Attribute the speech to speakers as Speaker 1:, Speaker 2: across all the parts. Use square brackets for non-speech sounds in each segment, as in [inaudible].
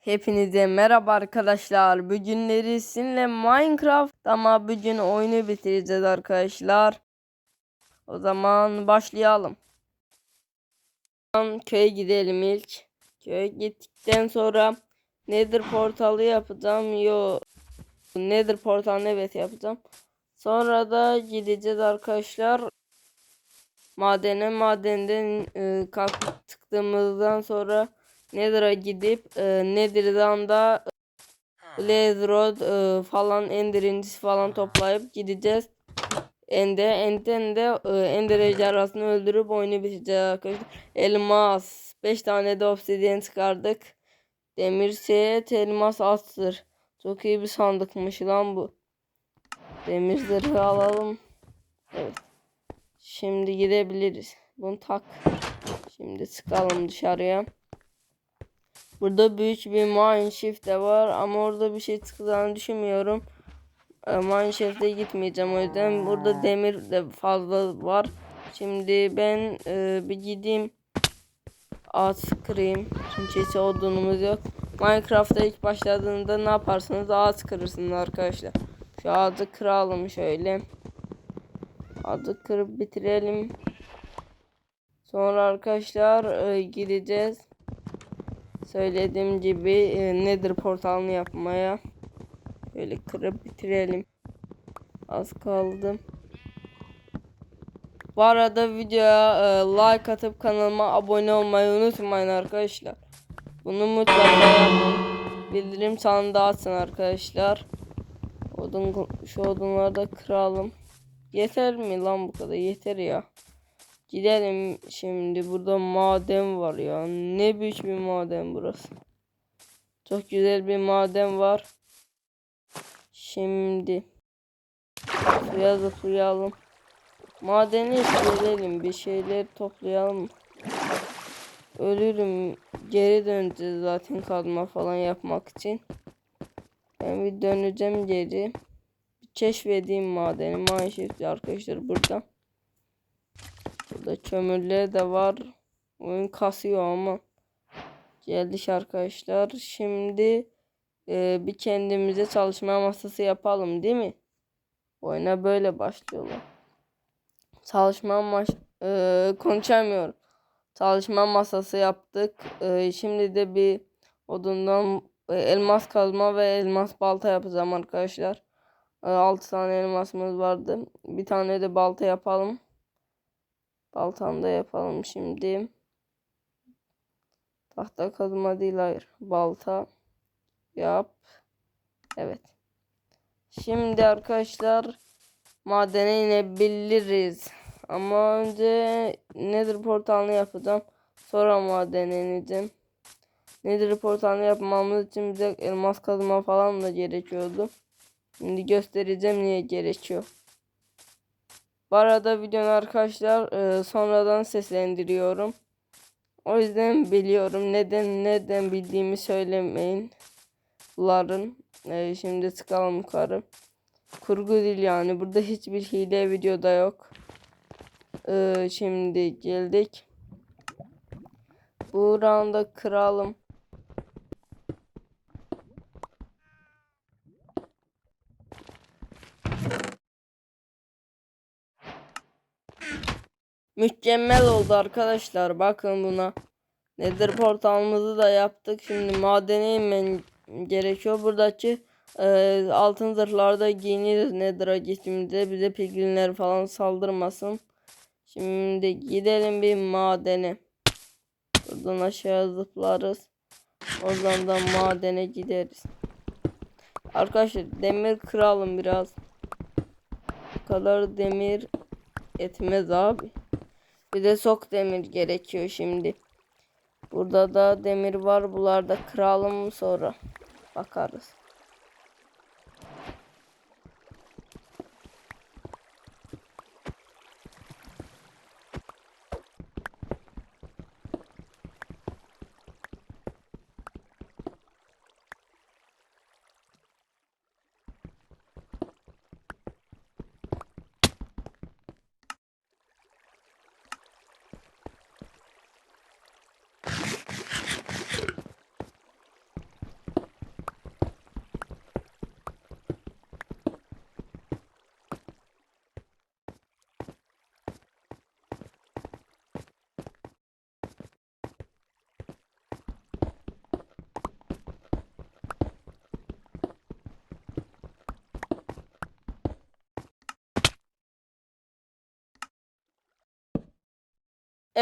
Speaker 1: Hepinize merhaba arkadaşlar. Bugünleri sizinle Minecraft ama bugün oyunu bitireceğiz arkadaşlar. O zaman başlayalım. Köye gidelim ilk. Köye gittikten sonra Nether portalı yapacağım. Yo Nether portalını evet yapacağım. Sonra da gideceğiz arkadaşlar. Madene madenden e, kalkıp sonra Nether'a gidip e, Nether'dan da e, Blaze Rod e, falan Ender incisi falan toplayıp gideceğiz. Ende, End'den de e, Ender ejderhasını öldürüp oyunu bitireceğiz arkadaşlar. Elmas. 5 tane de obsidian çıkardık. Demir set, elmas astır. Çok iyi bir sandıkmış lan bu. Demir zırhı alalım. Evet. Şimdi gidebiliriz. Bunu tak. Şimdi çıkalım dışarıya. Burada büyük bir mineshaft de var ama orada bir şey çıkacağını düşünmüyorum. E, mineshaft'e gitmeyeceğim o yüzden. Burada demir de fazla var. Şimdi ben e, bir gideyim. Ağaç kırayım. Çünkü hiç odunumuz yok. Minecraft'ta ilk başladığında ne yaparsınız? Ağaç kırırsınız arkadaşlar. Şu ağacı kıralım şöyle. Ağacı kırıp bitirelim. Sonra arkadaşlar e, gideceğiz söylediğim gibi e, Nether portalını yapmaya böyle kırıp bitirelim. Az kaldı. Bu arada videoya e, like atıp kanalıma abone olmayı unutmayın arkadaşlar. Bunu mutlaka bildirim çanında açın arkadaşlar. Odun, şu odunları da kıralım. Yeter mi lan bu kadar? Yeter ya. Gidelim şimdi. Burada maden var ya. Ne büyük bir maden burası. Çok güzel bir maden var. Şimdi suya zıplayalım. Madeni gelelim. Bir şeyler toplayalım. Ölürüm. Geri döneceğiz zaten kazma falan yapmak için. Ben bir döneceğim geri. Bir keşfedeyim madeni. Mineshaft arkadaşlar burada. Burada kömürler de var. Oyun kasıyor ama. Geldik arkadaşlar. Şimdi e, bir kendimize çalışma masası yapalım değil mi? Oyuna böyle başlıyorlar. Çalışma maş e, konuşamıyorum. Çalışma masası yaptık. E, şimdi de bir odundan e, elmas kazma ve elmas balta yapacağım arkadaşlar. E, 6 tane elmasımız vardı. Bir tane de balta yapalım. Baltamda yapalım şimdi. Tahta kazma değil hayır. Balta yap. Evet. Şimdi arkadaşlar madene inebiliriz. Ama önce Nether portalını yapacağım. Sonra madene ineceğim. Nether portalını yapmamız için bize elmas kazma falan da gerekiyordu. Şimdi göstereceğim niye gerekiyor. Bu arada videonu arkadaşlar e, sonradan seslendiriyorum. O yüzden biliyorum. Neden neden bildiğimi söylemeyin. Ların. E, şimdi çıkalım yukarı. Kurgu değil yani. Burada hiçbir hile videoda yok. E, şimdi geldik. Bu rounda kıralım. Mükemmel oldu arkadaşlar. Bakın buna. Nether portalımızı da yaptık. Şimdi madene inmen gerekiyor. Buradaki e, altın zırhlarda giyiniriz Nether'a gittiğimizde. Bize pilgrimler falan saldırmasın. Şimdi gidelim bir madene. Buradan aşağı zıplarız. Oradan da madene gideriz. Arkadaşlar demir kıralım biraz. Bu kadar demir etmez abi. Bir de sok demir gerekiyor şimdi. Burada da demir var. Bunlarda kıralım sonra bakarız.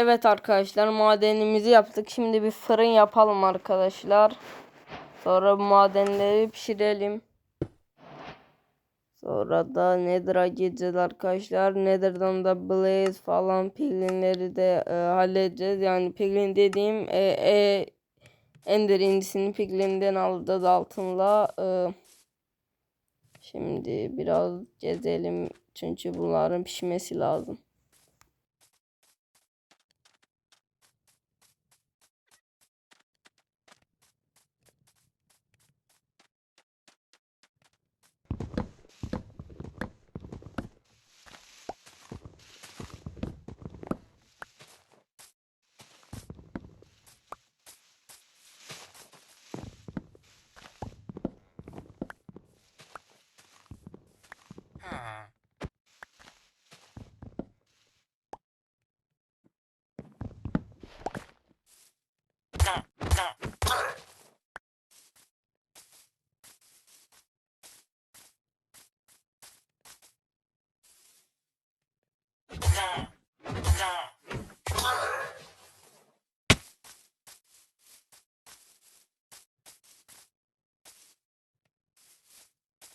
Speaker 1: Evet arkadaşlar madenimizi yaptık. Şimdi bir fırın yapalım arkadaşlar. Sonra madenleri pişirelim. Sonra da Nether'a gideceğiz arkadaşlar. Nether'dan da Blaze falan piglinleri de e, halledeceğiz. Yani piglin dediğim e, e, Ender indisini piglinden da altınla. E, şimdi biraz gezelim. Çünkü bunların pişmesi lazım.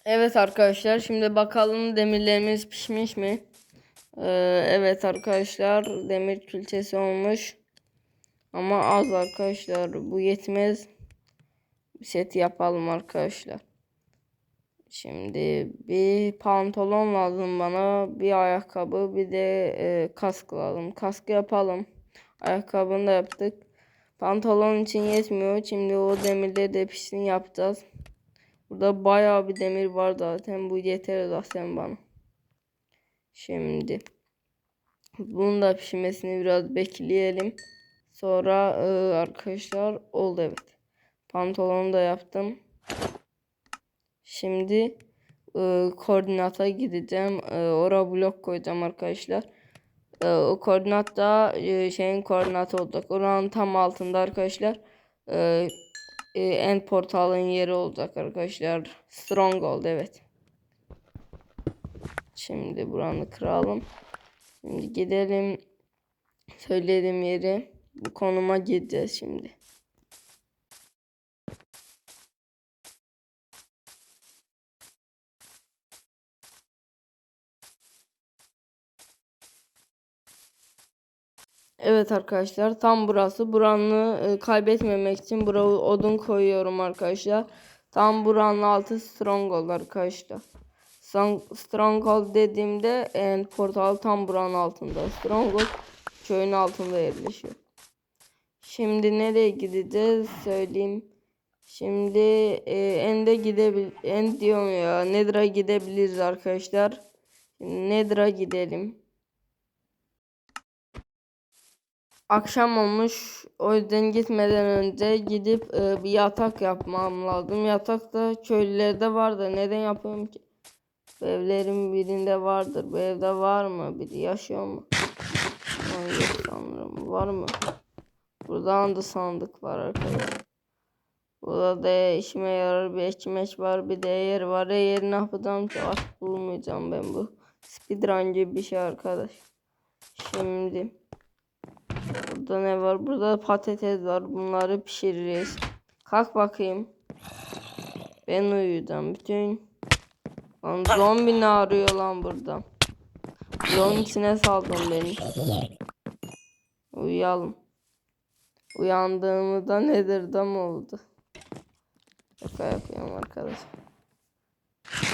Speaker 1: Evet arkadaşlar şimdi bakalım demirlerimiz pişmiş mi? Ee, evet arkadaşlar demir külçesi olmuş. Ama az arkadaşlar bu yetmez. Bir set yapalım arkadaşlar. Şimdi bir pantolon lazım bana. Bir ayakkabı bir de e, kask lazım. Kaskı yapalım. Ayakkabını da yaptık. Pantolon için yetmiyor. Şimdi o demirleri de pişsin yapacağız. Burada bayağı bir demir var zaten. Bu yeter zaten bana. Şimdi bunun da pişmesini biraz bekleyelim. Sonra e, arkadaşlar oldu evet. Pantolonu da yaptım. Şimdi e, koordinata gideceğim. E, oraya blok koyacağım arkadaşlar. E, o koordinat da e, şeyin koordinatı olacak. Oranın tam altında arkadaşlar. E, e, end portalın yeri olacak arkadaşlar. Stronghold evet. Şimdi buranı kıralım. Şimdi gidelim. Söylediğim yeri. Bu konuma gideceğiz şimdi. Evet arkadaşlar tam burası. Buranı e, kaybetmemek için buraya odun koyuyorum arkadaşlar. Tam buranın altı stronghold arkadaşlar. Strong- Stronghold dediğimde e, portal tam buranın altında. Stronghold köyün altında yerleşiyor. Şimdi nereye gideceğiz söyleyeyim. Şimdi e, End'e gidebil End diyorum ya. Nether'a gidebiliriz arkadaşlar. Nether'a gidelim. Akşam olmuş. O yüzden gitmeden önce gidip e, bir yatak yapmam lazım. Yatak da köylülerde vardı. Neden yapıyorum ki? Bu evlerin birinde vardır. Bu evde var mı? Biri yaşıyor mu? Aman yok sanırım. Var mı? Buradan da sandık var arkadaşlar. Burada da işime yarar bir ekmek var. Bir de yer var. Eğer ne yapacağım ki artık bulmayacağım ben bu. Speedrun gibi bir şey arkadaş. Şimdi. Burada ne var? Burada patates var. Bunları pişiririz. Kalk bakayım. Ben uyuyacağım. Bütün Lan zombi ne arıyor lan burada? Yolun içine saldım beni. Uyuyalım. Uyandığımda nedir dam oldu. Şaka yapıyorum arkadaş.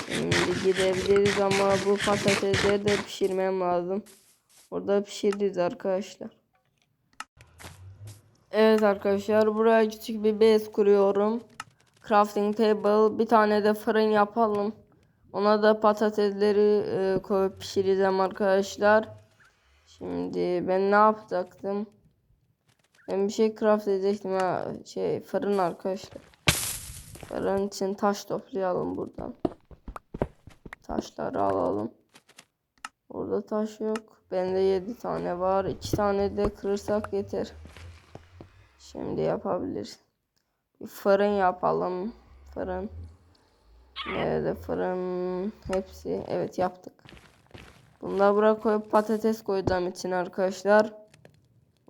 Speaker 1: Şimdi gidebiliriz ama bu patatesleri de pişirmem lazım. Orada pişiririz arkadaşlar. Evet arkadaşlar buraya küçük bir base kuruyorum. Crafting table bir tane de fırın yapalım. Ona da patatesleri e, koyup pişireceğim arkadaşlar. Şimdi ben ne yapacaktım? Ben bir şey craft edecektim ha şey fırın arkadaşlar. Fırın için taş toplayalım buradan. Taşları alalım. Burada taş yok. Bende 7 tane var. 2 tane de kırırsak yeter. Şimdi yapabiliriz. Bir fırın yapalım. Fırın. Nerede fırın? Hepsi. Evet yaptık. Bunları buraya koyup patates koyacağım için arkadaşlar.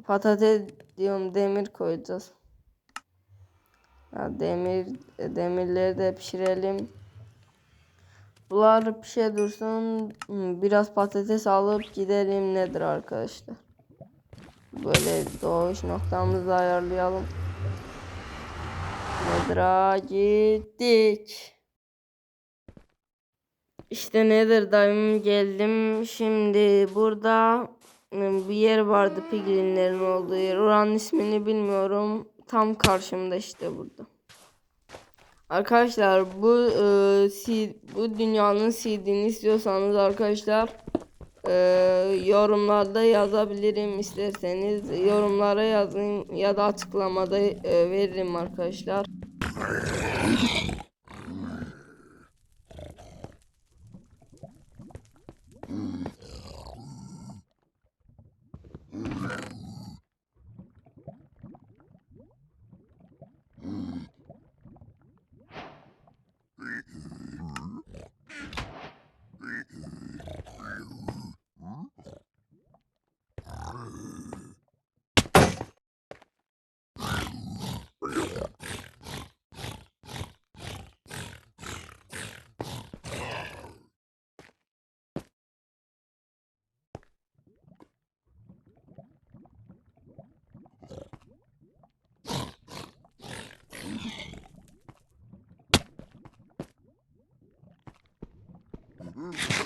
Speaker 1: patates diyorum demir koyacağız. Ya demir demirleri de pişirelim. Bunlar pişe dursun. Biraz patates alıp gidelim nedir arkadaşlar. Böyle doğuş noktamızı ayarlayalım. Nedir'a gittik. İşte nedir dayım geldim. Şimdi burada ım, bir yer vardı piglinlerin olduğu yer. Oranın ismini bilmiyorum. Tam karşımda işte burada. Arkadaşlar bu e, bu dünyanın CD'ni istiyorsanız arkadaşlar e, yorumlarda yazabilirim isterseniz yorumlara yazın ya da açıklamada e, veririm arkadaşlar. [laughs] Mm-hmm.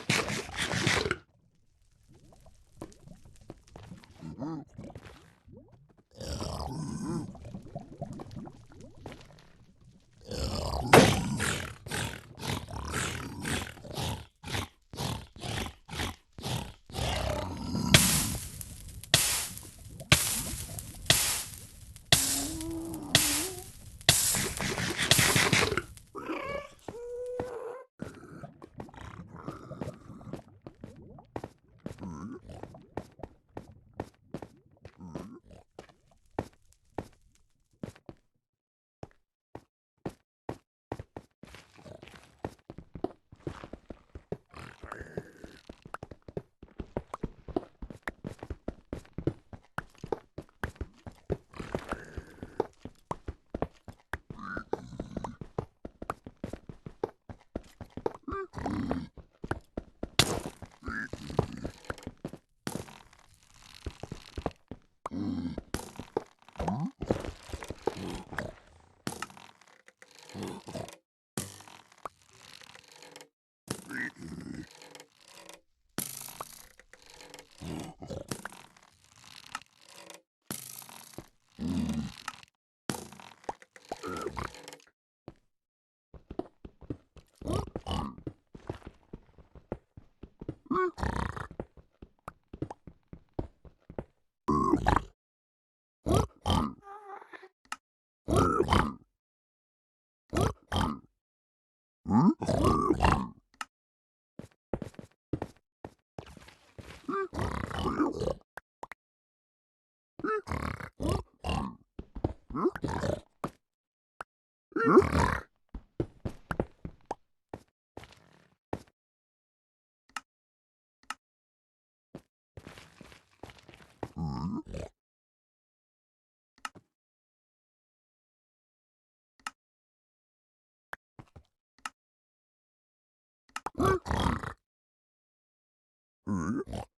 Speaker 1: Mm-hmm.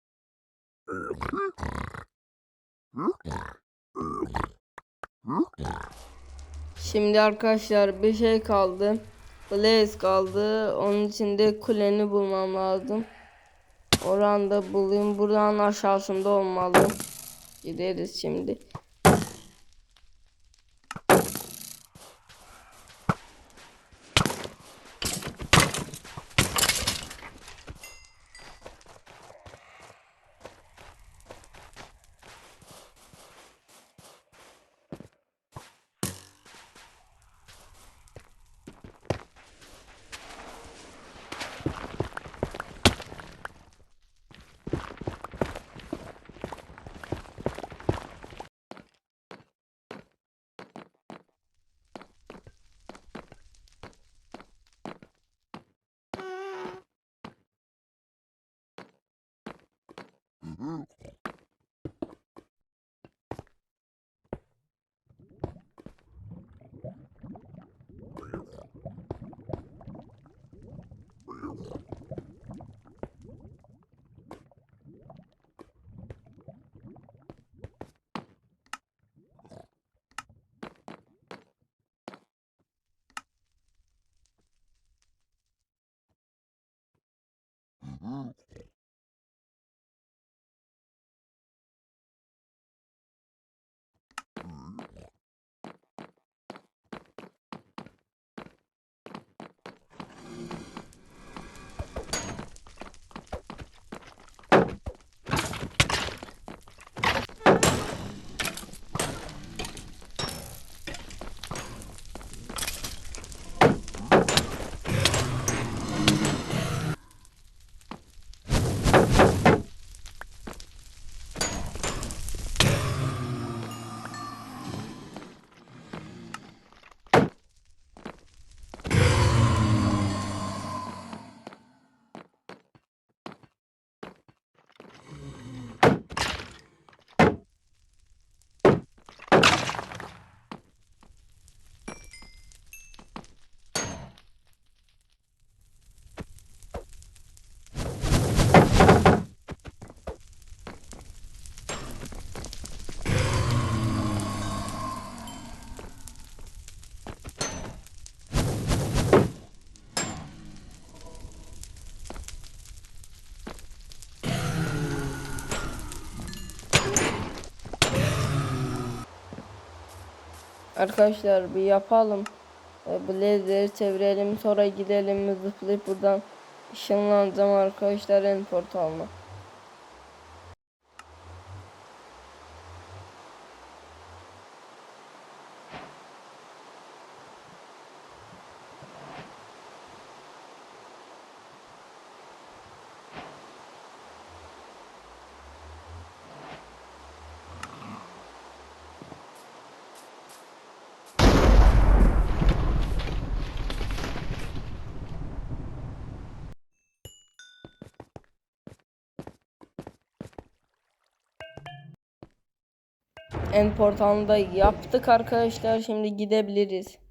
Speaker 1: Şimdi arkadaşlar bir şey kaldı. Blaze kaldı. Onun için de kuleni bulmam lazım. Oranda bulayım. Buradan aşağısında olmalı. Gideriz şimdi. Arkadaşlar bir yapalım. E, Bu ledleri çevirelim sonra gidelim zıplayıp buradan ışınlanacağım arkadaşlar en portalına. En portalını yaptık arkadaşlar. Şimdi gidebiliriz.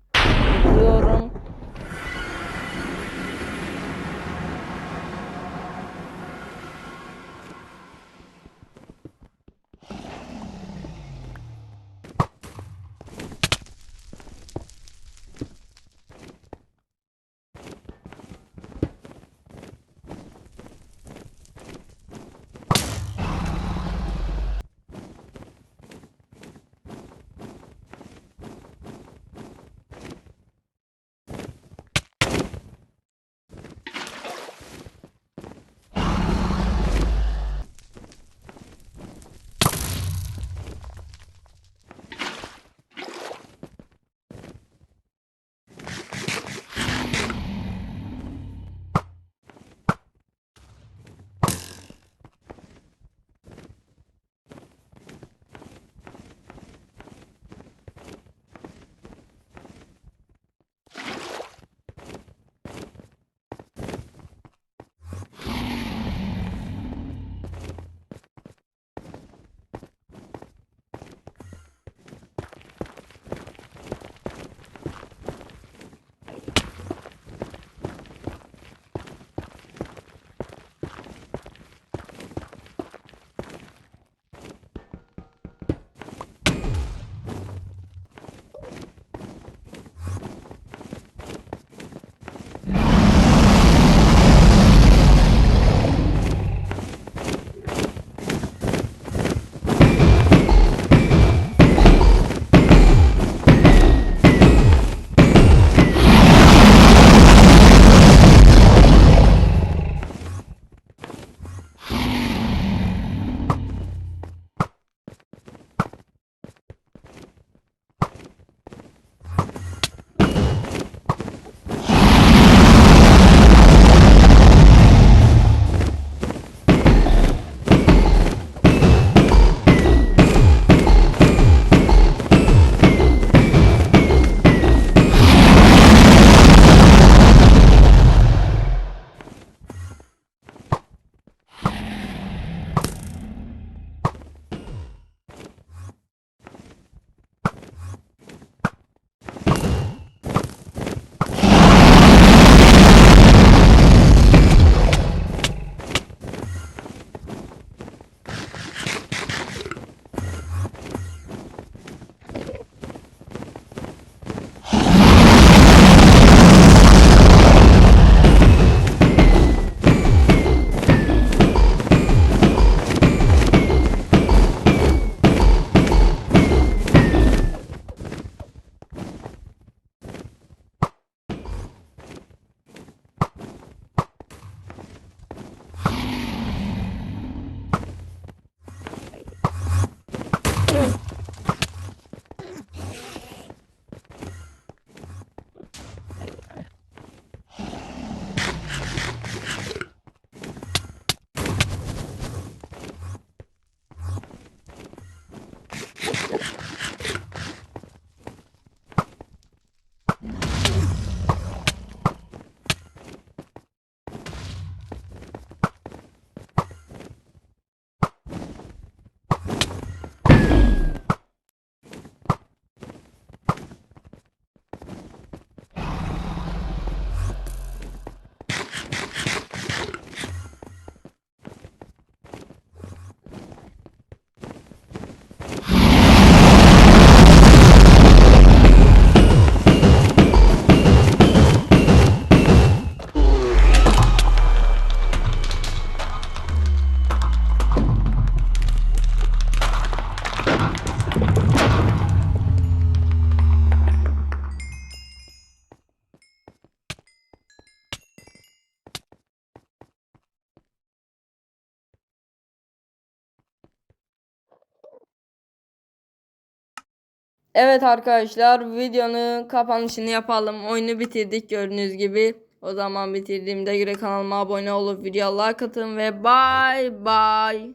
Speaker 1: Evet arkadaşlar videonun kapanışını yapalım. Oyunu bitirdik gördüğünüz gibi. O zaman bitirdiğimde göre kanalıma abone olup videoya like atın ve bye bye.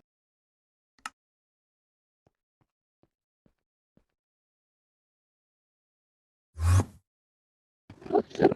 Speaker 1: Thank you.